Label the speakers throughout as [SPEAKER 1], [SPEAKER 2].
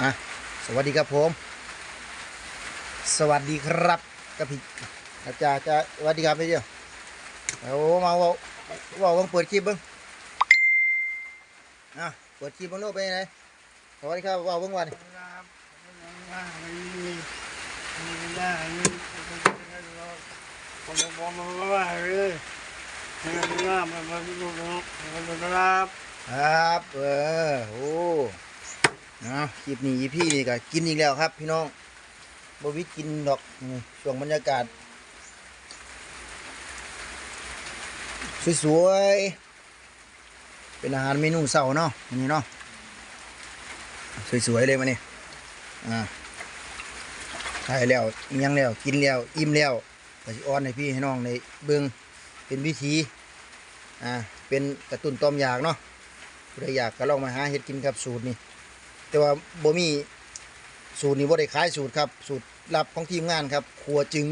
[SPEAKER 1] อะสวัสดีครับผม สวัสดีครับกับพี่อาจารย์จะสวัสดีครับพี่เดียวเอามาเว่าว่าเบิ่งเปิดคลิปบิ้งอะเปิดคลิปบิ้งโลกไปไหนสวัสดีครับว่าเบิ้งวัน
[SPEAKER 2] ครับว่าไม่มีไม่ได้ผมบอกมาว่าเลยไม่ได้มันมันดูเนาะมันครับ
[SPEAKER 1] ครับ เออโอ้ อาคลิปนี้พี่นี่ก็กินอีกแล้วครับ พี่น้องบวิกินดอกช่วงบรรยากาศ สวยๆ เป็นอาหารเมนูเสาร์เนาะอันนี้เนาะ สวยๆ เลยมาเนี่อ่าใช่แล้วยังแล้ว กินแล้ว อิ่มแล้วก็สิอ้อนให้พี่ให้น้องในเบิ่งเป็นวิธี อ่า เป็นกระตุ้นต้อมอยากเนาะผู้ใดอยากก็ลองมาหาเฮ็ดกินครับสูตรนี้ แต่ว่าบ่มีสูตรนี้บ่ได้ขายสูตรครับ สูตรลับของทีมงานครับครัวจึง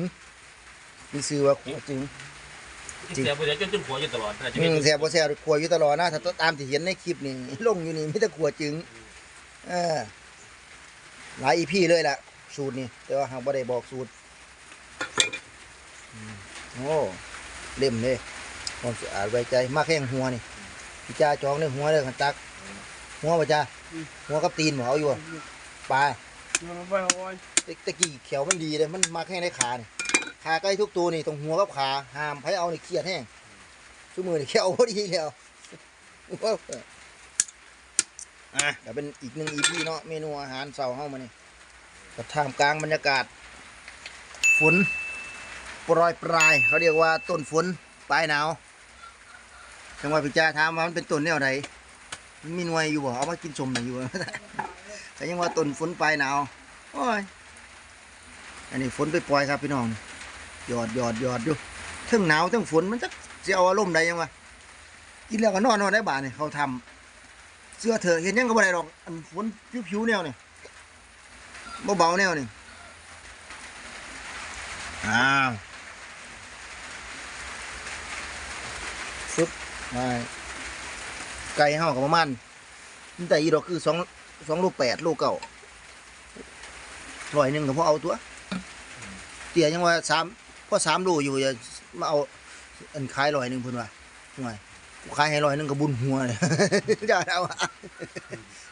[SPEAKER 1] มีชื่อว่าครัวจึงจริง
[SPEAKER 3] เสียไปเดี๋ยวจนจนหัวอยู่ตลอดนะจะ
[SPEAKER 1] อื
[SPEAKER 3] เป็น
[SPEAKER 1] มแซ่บบ่แซ่บครัวอยู่ตลอดนะถ้าตามที่เห็นในคลิปนี่ลงอยู่นี่มีแต่ครัวจึงเออหลายอีพีเลยล่ะ สูตรนี่แต่ว่าหากบ่ได้บอกสูตรอืมโอ้เล่มเลยความสะอาดไว้ใจมากแห้งหัวนี่พี่จ้าจองในหัวเลยคันตัก หัวบ่จ้า หัวกับตีนหมเอาอยู่อะปลา
[SPEAKER 2] มันไปโอ้ย
[SPEAKER 1] ตะตะกี้เขียวมันดีเลยมันมาแค่ในขาเนี่ยขาใกล้ทุกตัวนี่ตรงหัวกับขาห้ามให้เอานี่เครียดแห้งชั่มือนี่แค่เอาพอดีแล้วอะก็เป็นอีกหนึ่งอีพีเนาะเมนูอาหารเสาร์เฮามานี่ก็ท่ามกลางบรรยากาศ ฝนโปรยปลาย เขาเรียกว่าต้นฝนปลายหนาวจังหวะพิจารถามว่ามันเป็นต้นแนวไหน มีหน่วยอยู่บ่เอามากินสมหน่อยอยู่แต่ยังว่าต้นฝนปลายหนาวโอ้ยอันนี้ฝนไปปล่อยครับพี่น้องหยอดหยอดหยอดอยู่ทั้งหนาวทั้งฝนมันจะจะเอาอารมณ์ใดยังวะกินแล้วก็นอนนอนได้บ้านเนี่ยเขาทำเสื้อเถอะเห็นยังก็บ่ได้หรอกอันฝนผิวๆแนวนี่เบาๆแนวนี่อ้าวฟึบไป ไก่เฮากับประมาณนี่แต่อีดอกคือสองสองโลแปดโลเก้าร้อยหนึ่งก็พอเอาตัว เตี๋ยยังว่าสามพอสามโลอยู่อย่ามาเอาอันขายร้อยหนึ่งพิ่นว่าห่วยกูขายให้ร้อยหนึ่งก็บุญหัวเลยจะเอาอะ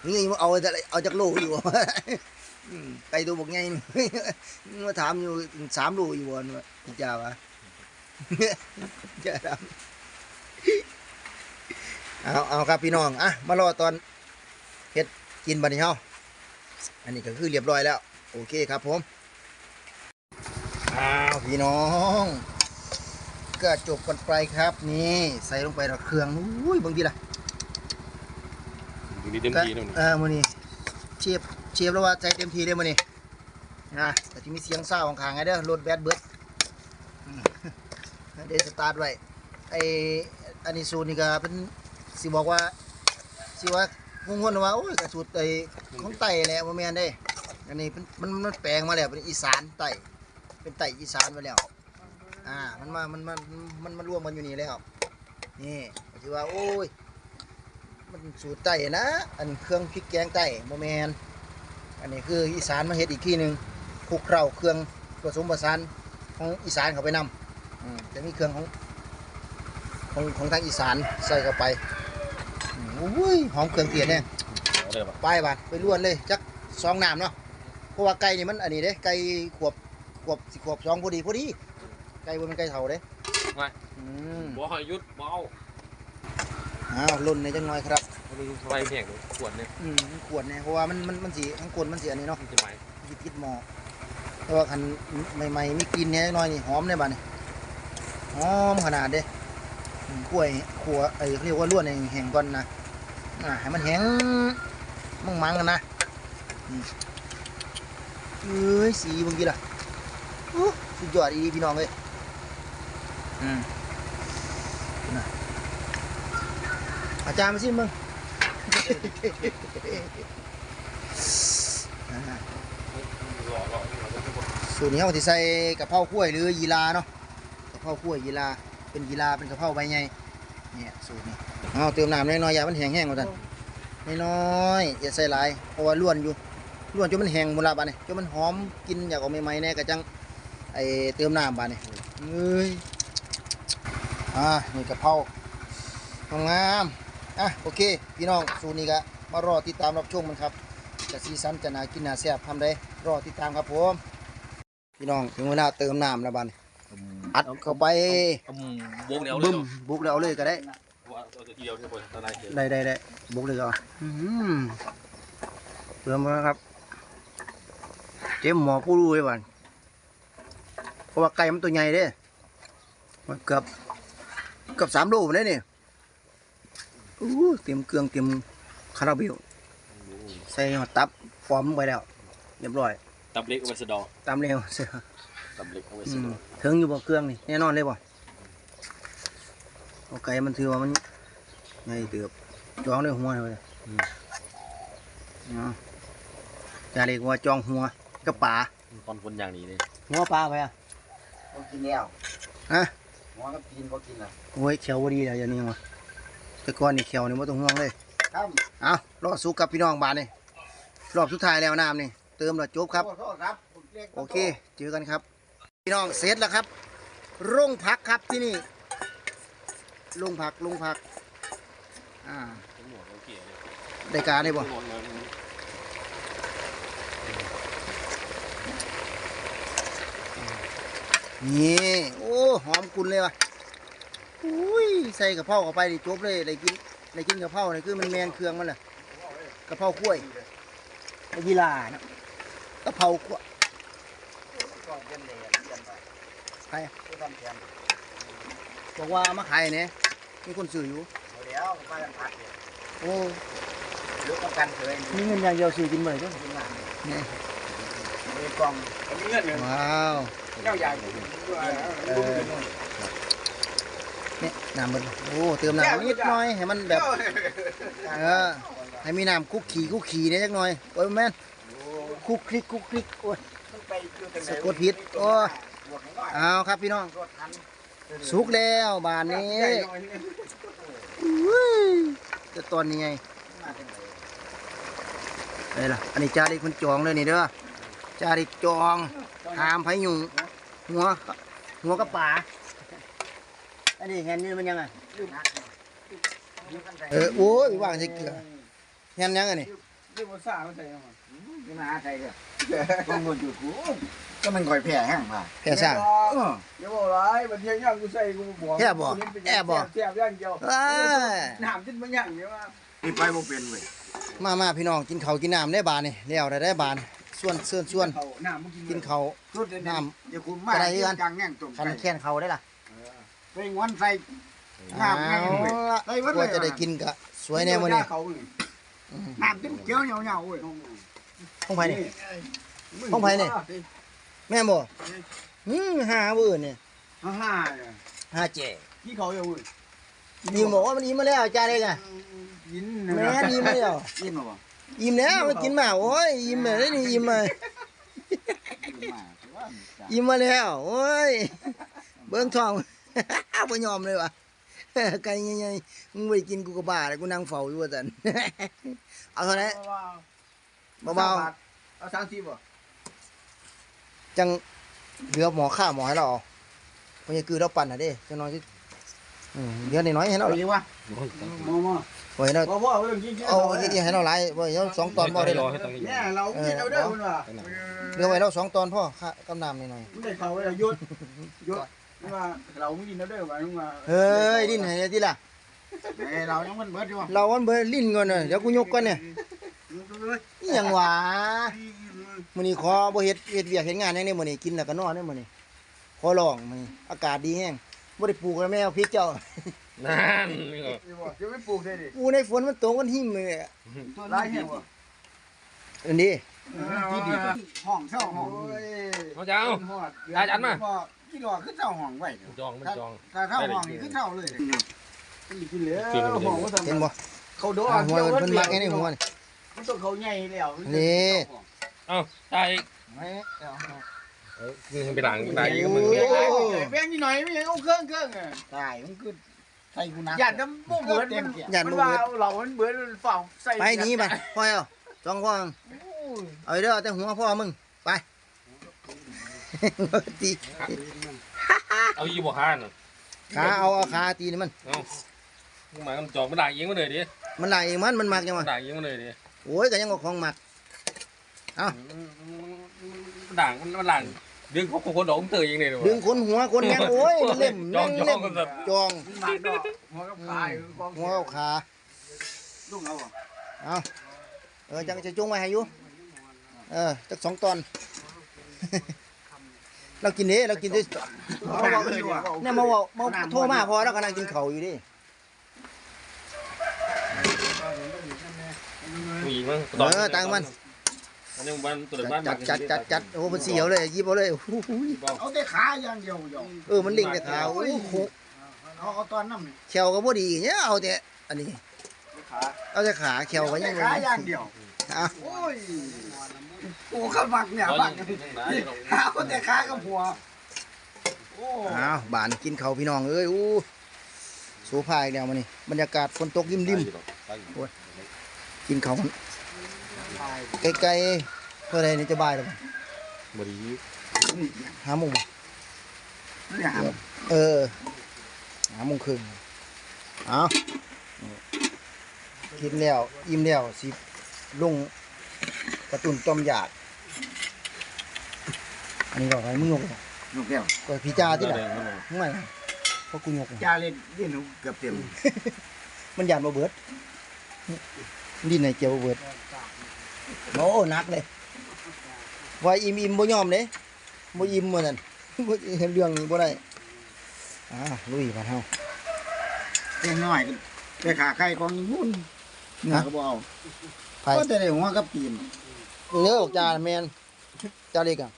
[SPEAKER 1] นี่มาเอาแต่เอาจากโลอยู่ไก่ตัวบอกไงมาถามอยู่สามโลอยู่วันว่าจ้าวะจะทำ เอาเอาครับพี่น้องอะมารอตอนเฮ็ดกินบัดนี้เฮาอันนี้ก็คือเรียบร้อยแล้ว โอเคครับผมอ้าวพี่น้อง ก็จบกันไปครับนี่ใส่ลงไปแล้วเครื่องอุ้ยบางทีล่ะ
[SPEAKER 3] อยู่ดีเต็มที่นู่น
[SPEAKER 1] เออมือนี้เชฟเชฟแล้วว่าใจเต็มทีเลยมือนี้นะแต่ที่มีเสียงเศร้าของขางไงเด้อรถแบดเบิร์ดอืมเดี๋ยวสตาร์ทไว้ไออันนี้สูตรนี่ก็เป็น สิบอกว่าสิว่ามุ่งวนว่าโอ้ยกระสูตรไอของไต่แหละโมเมนได้ อันนี้เป็นมันมันแปลงมาแล้วเป็นอีสานไต่เป็นไต่อีสานมาแล้ว อ่า มันมา มันมันมันมารวมกันอยู่นี่แล้ว นี่ก็ถือว่าโอ้ย มันสูตรไต่นะ อันเครื่องพริกแกงไต่โมแมนอันนี้คืออีสานมาเฮ็ดอีกที่หนึ่งคลุกเคล้าเครื่องผสมผสานของอีสานเข้าไปนำจะมีเครื่องของของของทางอีสานใส่เข้าไป อืมอุ้ยหอมเครื่องเทศเนี่ย
[SPEAKER 3] เอาเลยป่ะ
[SPEAKER 1] ไปบาดไปล้วนเลยจักสองน้ำเนาะเพราะว่าไก่นี่มันอันนี้เด้ไก่ขวบขวบสิขวบสองพอดีพอดีไก่บนเป็นไก่เฒ่าเด้อืม
[SPEAKER 3] บ่ให้ยุดเบา
[SPEAKER 1] อ้าวลุ่นในจังน้อยครับ
[SPEAKER 3] ไปแข่งขวดเนี่ย
[SPEAKER 1] อืมมันขวดเนี่ยเพราะว่ามันมันมันสีทั้งกลนมันสีอันนี้เนาะ
[SPEAKER 3] มันจะไหม
[SPEAKER 1] ยิดยิดหมอแต่ว่าคันใหม่ๆมีกลินเนี่ยจักหน้อยนี่หอมเนี่ยบ้านี่หอมขนาดเด้อืมกล้วยขัวไอ้เขาเรียกว่าล้วนแห้งๆก่อนนะอ่า ให้มันแห้งมั่งมังๆกันนะเอ้ยสีเมื่อกี้ล่ะสุดยอดอีพี่น้องเลยอืมน่ะอาจารย์มาสิมึงสูตรนี้เขาที่ใส่กะเพราขั้วหรือยีราเนาะกะเพราขั้วยยีราเป็นยีราเป็นกะเพราใบใหญ่เนี่ยสูตรนี้ เอาเติมน้ำน้อยๆอย่ามันแห้งๆกว่าท่านน้อยๆอย่าใส่หลายเพราะว่าล้วนอยู่ล้วนจนมันแห้งหมดละบาดนี่จนมันหอมกินอยากเอาใหม่ๆแน่ก็จังไอเติมน้ำบาดนี่เอ้ยอ่านี่กะเพรางามๆอะโอเค พี่น้องสูตรนี้ก็มารอติดตามรับชมมันครับจะสีสันจะน่ากินน่าแซ่บทำได้รอติดตามครับผมพี่น้องถึงเวลาเติมน้ำแล้วบาดนี่อัดเข้าไป
[SPEAKER 3] อืมวงเดียวเลย
[SPEAKER 1] บึ้มบุกแล้วเอาเลยก็ได้
[SPEAKER 3] ว่า เอาแต่ทีเดียวเท่านั้นตอนนั้นเดียว
[SPEAKER 1] ได้ได้ได้บุกเลยก็อืมเติมมาครับ เจ็มหมอผู้รู้ไว้บ้านเพราะว่าไก่มันตัวใหญ่เด้มันเกือบเกือบสามโลเลยนี่อู้เตรียมเครื่องเตรียมคาราเบลใส่หัวตับฟอร์มลงไปแล้วเรียบร้อย
[SPEAKER 3] ตับเล็กเอาไว้สะดอ
[SPEAKER 1] ตามเร็วเสือ
[SPEAKER 3] ตับเล็กเอาไว้
[SPEAKER 1] อื
[SPEAKER 3] สะ
[SPEAKER 1] ม
[SPEAKER 3] ดอ
[SPEAKER 1] ถึงอยู่บ่เครื่องนี่แน่นอนเลยบ่เอาไก่มันถือว่ามัน ใหญ่เติบจองด้วยหัวเลยอืมเอาจาเรียกว่าจองหัวกับป่า
[SPEAKER 3] ตอนคนอย่างนี้เลย
[SPEAKER 1] หัวปลาไปอะ
[SPEAKER 4] บ่กินแล้ว
[SPEAKER 1] ฮะ
[SPEAKER 4] หมอก็กินบ่กินล่ะ
[SPEAKER 1] โอ้ยเขียวบ่ดีแล้วอย่างนี้วะแต่ก่อนนี่เขียวนี่ไม่ต้องห่วงเลย
[SPEAKER 4] ครับ
[SPEAKER 1] เอารอสุกกับพี่น้องบานนี่รอบสุดท้ายแล้วน้ำนี่เติมแล้วจบครับ
[SPEAKER 4] โทษครับ
[SPEAKER 1] โอเคเจอกันครับ พี่น้องเสร็จแล้วครับโรงผักครับที่นี่โรงผักโรงผัก อ่า
[SPEAKER 3] ผมหนวดโอเคเลย
[SPEAKER 1] ได้การได้บ่
[SPEAKER 3] หนวดเลย
[SPEAKER 1] นี่โอ้หอมกุนเลยวะอุ้ยใส่กะเพราเข้าไปดิจบเลยได้กินได้กินกะเพรานี่คือมันแมนเครื่องมันแหละกะเพรากล้วยไอ้ยีลานะกระเพรากล้วยใครบอกว่าเอามาขายเนี่ยมีคนซื้ออยู่
[SPEAKER 4] เอาเดี๋ยวก็ไปกันพักเดี๋ยว
[SPEAKER 1] โอ้
[SPEAKER 4] หรือกันเคย
[SPEAKER 1] มีเงินอย่างเดียวซื้อกินเลยจ้ะ
[SPEAKER 4] กินงาน
[SPEAKER 1] นี่
[SPEAKER 4] มีกล่อง
[SPEAKER 1] ว้าว
[SPEAKER 4] เจ้าใหญ่
[SPEAKER 1] เออเนี่ยน้ำมันโอ้เติมน้ำนิดหน่อยให้มันแบบเออให้มีน้ำคุกขี่คุกขี่เนี่ยจักหน่อยโอ้ยแม่นคุกคลิกคุกคลิกโอ้ย
[SPEAKER 4] ไปคือจังได๋
[SPEAKER 1] สะกดผิดโอ้ย
[SPEAKER 4] บวกให้น้อย
[SPEAKER 1] เอาครับพี่น้อง
[SPEAKER 4] รถทัน
[SPEAKER 1] สุกแล้วบานนี้อุ้ย แต่ตอนนี้ไง
[SPEAKER 4] มาจังไอ้
[SPEAKER 1] ล่ะ อันนี้จาริกมันจองเลยนี่เด้อจาริจองหามพายุงหัว หัวกระป๋าอันนี้เห็นนี่มันยังไงเออโอ้ยว่างใส่เกลือเห็นยังไงนี่
[SPEAKER 2] นี่บ่ซ่ามันใส่ยังไง
[SPEAKER 4] นี่มาหาใครเด้อต้องบ่อยู่กู ก็มันก่อยแพ้แห้งมา
[SPEAKER 1] แผ่ซ่าง
[SPEAKER 4] เออ
[SPEAKER 2] อย่าบอกร้ายมันยังยังกูใส่กูบอก
[SPEAKER 1] แค่บ่แอบบ่
[SPEAKER 2] แซ่บอย่างเดียว
[SPEAKER 1] เอ้ย
[SPEAKER 2] น้ำจิ้มมันอย่างเดียวว่า
[SPEAKER 4] นี่ไปบ่เป็นเว้ย
[SPEAKER 1] มามาพี่น้องกินข้าวกินน้ำได้บานนี่แล้วได้ได้บานส่วนเสื่อนส่วน
[SPEAKER 2] เขาน้ำมันกิน
[SPEAKER 1] กินข้าว
[SPEAKER 4] สุดเด่น
[SPEAKER 1] น้
[SPEAKER 4] เดี๋ยวคุณมา
[SPEAKER 1] อะไรกัน
[SPEAKER 4] กลางแง่งตรง
[SPEAKER 1] คันแค้นข้าวได้ล่ะ
[SPEAKER 4] ไปงอนใส่
[SPEAKER 1] เอา
[SPEAKER 4] น้ำแง่งเว้ย
[SPEAKER 1] ละ
[SPEAKER 4] ไอ้วัด
[SPEAKER 1] กว่าจะ
[SPEAKER 4] เลย
[SPEAKER 1] ได้กินก็สวยแน่มื้อนี้
[SPEAKER 2] เขาเลย
[SPEAKER 4] น้ำเต็มเกี้ยวเหนียวๆเว้ย
[SPEAKER 1] ห้องไผนี่ ห้องไผนี่ แม่นบ่อืมหาเบื่อเนี่ย
[SPEAKER 2] ฮ่าฮ่าเนี่ย
[SPEAKER 1] หาเจ
[SPEAKER 2] ที่เขาอยู่เว้ย
[SPEAKER 1] นี่บอกว่ามันอิ่มมาแล้วจ้าเด้ไง
[SPEAKER 2] ยิน
[SPEAKER 1] แม่นอิ่มมาแล้ว
[SPEAKER 4] กินมาบ่
[SPEAKER 1] อิ่มแล้วมันกินมาโอ้ยอิ่มเลยนี่อิ่มมา
[SPEAKER 4] กินมาถือว่า
[SPEAKER 1] อิ่มมาแล้วโอ้ยเบิ่งท้องบ่ยอมเลยว่ะไก่ใหญ่ๆมึงบ่ไปกินกูก็บ้าเลยกูนั่งเฝ้าอยู่ว่าซั่นเอาเท่าไหร่เบา
[SPEAKER 2] เอาสามสิบบ่
[SPEAKER 1] ๆ จังเหลือหมอข้าหมอให้เราเอาเพราะยังคือเราปั่นน่ะเด้จังน้อยสิอืมเหลือน้อยๆให้เรา
[SPEAKER 4] เอาดีวะ
[SPEAKER 2] มามา
[SPEAKER 1] โอ้ยเรา
[SPEAKER 2] บ่บ่เรื่องกินกิน
[SPEAKER 1] เอาอีกให้เราหลายบ่ให้เราสองตอนบ่ได้หรอ
[SPEAKER 3] ให้ตรงนี้
[SPEAKER 2] เนี่ยเรากินเอาเด้อคุณว่า
[SPEAKER 1] เหลือไว้เราสองตอนพ่อค่ากำน้ำนิดหน่อย
[SPEAKER 2] มึงได้เขาไว้แล้วยุดยุดว่าเราไม่กินเอาเด้อว่ามึงว่า
[SPEAKER 1] เฮ้ยดิ้นให้ได้ทีละ
[SPEAKER 4] เอ้ยเรายังมันเบิดอยู่วะ
[SPEAKER 1] เราวันเบอร์ลิ้นก่อนเนอะเดี๋ยวกูยกก่อนเนี่ยอิหยังหวา มื้อนี้ขอบ่เฮ็ดเฮ็ดเวียกเฮ็ดงานหยังนี่มื้อนี้กินแล้วก็นอนเด้อมื้อนี้ขอร้องมื้อนี้อากาศดีแฮงบ่ได้ปลูกแล้วแม่เอาพริกเจ้า
[SPEAKER 3] นั่นนี่ก็
[SPEAKER 2] จะไม่ปลูกได้ดิ
[SPEAKER 1] ปลูกในฝนมันตกมันหิมเลยอะ
[SPEAKER 2] ลายเหี้ยบ่
[SPEAKER 1] อันนี้
[SPEAKER 4] ที่ดีกว่าห้องเช่าห้อง
[SPEAKER 3] เขาจะเอา
[SPEAKER 4] ที่รอขึ้นเช่าห้องไว้
[SPEAKER 3] จองมันจอง
[SPEAKER 4] ถ้าเช่าห้องนี่ขึ้นเช่าเลย
[SPEAKER 2] กินเหลือห้องว่าทำ
[SPEAKER 1] เห็นบ่
[SPEAKER 2] เขาโดน
[SPEAKER 1] อ่าหัวมันเพิ่นมักไอ้นี่หัวนี่
[SPEAKER 2] มันต้องเขาใหญ่แล้ว
[SPEAKER 3] เอาตาย
[SPEAKER 4] ไม่
[SPEAKER 3] ไปหลังตายก็มึง
[SPEAKER 2] แบงนี่หน่อยไม่ยังเอาเครื่องเครื่องอะ
[SPEAKER 4] ตายมันคือใส่กูนะ
[SPEAKER 2] หยาดน้ำบุ้เบิร์ดมันมันว่าเรามันเบิร์ดฝ่าใส่
[SPEAKER 1] ไปหนีบัดพ่อเอาสองพ่อ
[SPEAKER 2] โอ้
[SPEAKER 1] เอาเด้อเอาแต่หัวพ่อมึงไปตี
[SPEAKER 3] เอาอีบ่ฮานน่ะ
[SPEAKER 1] ขาเอาเอาขาตีนี่มัน
[SPEAKER 3] เอามึงมามันจอกมันด่าเองมาเลยดิ
[SPEAKER 1] มันไหลเองมันมันมักยัง
[SPEAKER 3] มั
[SPEAKER 1] วะ
[SPEAKER 3] นด่าเองมาเลยดิ
[SPEAKER 1] โอ้ยก็ยังเอาของมัก
[SPEAKER 3] มันด่างมันมันด่างดึงเขาคนดอกเตยเองเลยดีกว่า
[SPEAKER 1] ดึงขนหัวขนแงนโอ้ยเล่ม
[SPEAKER 3] จอง
[SPEAKER 1] แม่งเล่ม
[SPEAKER 3] จองกันแบบ
[SPEAKER 1] จอง
[SPEAKER 4] หมากดอกหัวกับขาอยู่กอง
[SPEAKER 1] หัวเอาขา
[SPEAKER 4] ลุงเอาบ่
[SPEAKER 1] เอาเออจังจะจุงไว้ให้อยู่เออจักสองตอน เรากินเด้เรากินได้
[SPEAKER 4] เอาหน้าเลยว่ะ
[SPEAKER 1] เนี่ยมาเว่ามาโทรมาพอแล้วกำลังกินข้าวอยู่ดิ
[SPEAKER 3] ผู้หญิงมั้ง
[SPEAKER 1] เออตังมัน
[SPEAKER 3] อันนี้มันตัวเด็กบ้าน
[SPEAKER 1] จัดจัดจัดจัดโอ้มันเสียวเลยหยิบเอาเลยโอ้โห
[SPEAKER 4] เอาแต่ขาอย่างเดียวโยม
[SPEAKER 1] เออมันเลิงแต่ขาโอ้โห
[SPEAKER 4] เอาเอาตอนน้ำนี่
[SPEAKER 1] เขียวก็บ่ดีเนี่ยเอาแต่อันนี้
[SPEAKER 4] ขา
[SPEAKER 1] เอาแต่ขาเขียวก็ยัง
[SPEAKER 4] ขาอย่างเดียว
[SPEAKER 1] อะ
[SPEAKER 4] โอ้ยโอ้ข้ามักเนี่ยบักหาคนแต่ขากับหัวโอ้
[SPEAKER 1] อ้าวบานกินข้าวพี่น้องเอ้ยอู้โซฟาอีกแล้วมานี่บรรยากาศฝนตกริมๆกินข้าว ไกลๆเท่าไรนี่จะบ่ายแล้วบ่
[SPEAKER 3] บดี
[SPEAKER 4] นี่
[SPEAKER 1] ห้าโมงบ่
[SPEAKER 4] เนี่ยหา
[SPEAKER 1] เออห้าโมงครึ่งเอากินแล้วอิ่มแล้วสิลงกระตุนต้มยาดอันนี้ก็ไปมึงยกเลย
[SPEAKER 4] ลูกแก้ว
[SPEAKER 1] ก็พี่จ้าที่ไหนมึงไงเพราะกูยกเลย
[SPEAKER 4] จาเล่นเล่นหนูเกือบเต็ม
[SPEAKER 1] มันยานมาเบิดดินไหนเจียวบ่เบิด โอ้หนักเลยว่าอิ่มอิ่มบ่ยอมเด้บ่อิ่มเหมือนกันบ่เห็นเรื่องนี้บ่ได้อ่าลุยกันเฮา
[SPEAKER 4] เล็กน้อยก็แต่ขาไก่กองหุ่นเนื้อก็บ่เอา
[SPEAKER 1] ไป
[SPEAKER 4] ก็แต่ได้หัวกับตีน
[SPEAKER 1] เนื้อออกจานแมนจานเล็กอะ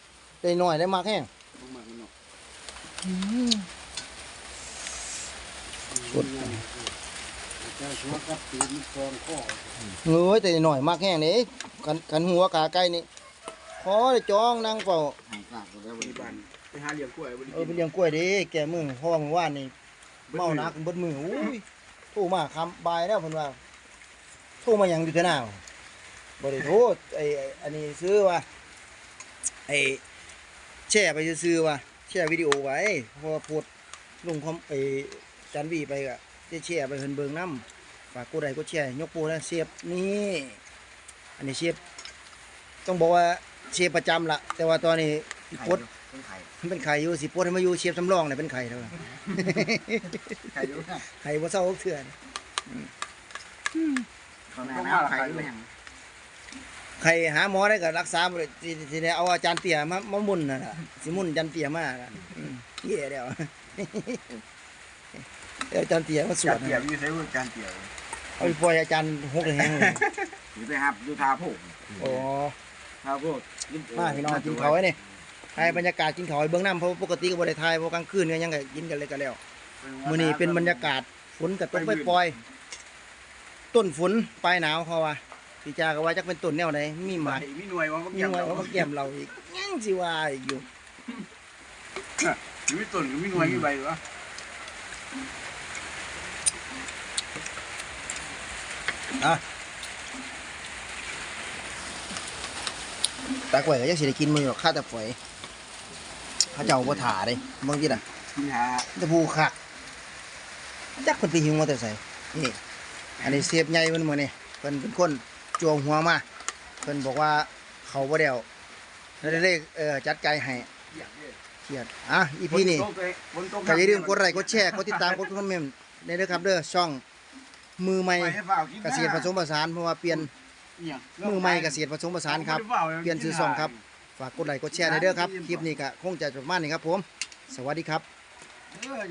[SPEAKER 1] ได้น้อยได้มากแห้งกด เฮ้ยแต่น้อยมากแห้งนี่กันกันหัวกาไก่นี่ขอได้จองนั่งเฝ้า
[SPEAKER 4] หายกลากแล้วบริบาลไปหาเลี้ยงกล้วยบริ
[SPEAKER 1] เออไปเลี้ยงกล้วยดิแกมือเพราะว่าเมื่อวานนี่เมาหนักเบิดมืออุ้ยโทรมาคำบายแล้วเพิ่นว่าโทรมาหยังอยู่เท่าหน้าบ่ได้โทรไอ้ไอ้อันนี้ซื้อว่าไอ้แชร์ไปซื้อๆว่าแชร์วิดีโอไว้เพอโพสต์ลงความไอ้จันวีไปก็ จะแชร์ไปเพิ่นเบิ่งนํฝากกดไลค์กดแชร์ยกโปรแล้วเสียบนี่อันนี้เสียบต้องบอกว่าเสียบประจำละแต่ว่าตอนนี้โพสต์
[SPEAKER 4] เป็นไข่
[SPEAKER 1] มันเป็นไข่อยู่สิปวดให้มาอยู่เชียบสำรองเนี่ยเป็นไข่เท่านั้น
[SPEAKER 4] ไข่ดูนะ
[SPEAKER 1] ไข่บ่เศร้าเถื่อน
[SPEAKER 4] เขาหน้าหนาวไข่ดูยัง
[SPEAKER 1] ไข่หาหมอได้ก็รักษาบ่ได้สิสิได้เอาอาจารย์เตี่ยมามาหมุนน่ะล่ะสิหมุนอาจารย์เตี่ยมาน่ะอืมเหี้ยแล้ว เอาอาจารย์เตี่ยมาสว
[SPEAKER 4] จา
[SPEAKER 1] ด
[SPEAKER 4] นเตี๋ยวอยู่ใช้จานเตี๋ยว
[SPEAKER 1] เอาไปปล่อยอาจารย์หกแห้งเลย
[SPEAKER 4] อยู่ไปหับอยู่ทาโพก
[SPEAKER 1] โอ้
[SPEAKER 4] ทาโพก
[SPEAKER 1] มาพี่น้องกินข้าวไว้นี่ให้บรรยากาศกินข้าวให้เบื้องน้ำเพราะว่าปกติก็บ่ได้ถ่ายเพราะกลางคืนก็ยังก็กินกันเลยก็แล้วมื้อนี้เป็นบรรยากาศฝนก็ตกปล่อยๆต้นฝนปลายหนาวเขาว่าพี่จาก็ว่าจักเป็นต้นแนวไหนมีหมาก
[SPEAKER 4] มีหน่วยว่า
[SPEAKER 1] มีหน่วยเขามาแก้มเราอีกยังสิว่าอีกอยู่
[SPEAKER 4] มีต้นมีหน่วยมีใบวะ
[SPEAKER 1] ตากไว้ก็ยังสิได้กินมือหรอกข้าแต่ฝอยเขาเจ้าบ่ถ่าเด้บางทีน่ะ
[SPEAKER 4] มีหา
[SPEAKER 1] แต่ผู้คักจักเพิ่นไปหิวมาแต่ไสนี่อันนี้เสียบใหญ่เพิ่นมื้อนี้เพิ่นเป็นคนจวงหัวมาเพิ่นบอกว่าเขาบ่ได้เอาแล้วได้เลขเอ่อจัดไก่ให้เครียดอะอีพีนี้ก็อย่าลืมกดไลค์กดแชร์กดติดตามกดคอมเมนต์ในเด้อครับเด้อช่อง มือใหม่เกษตรผสมผสานเพราะว่าเปลี่ยนมือใหม่เกษตรผสมผสานครับ เปลี่ยนชื่อช่องครับ ฝากกดไลค์กดแชร์ในเด้อครับ คลิปนี้ก็คงจะประมาณนี้ครับผม สวัสดีครับ
[SPEAKER 4] เออ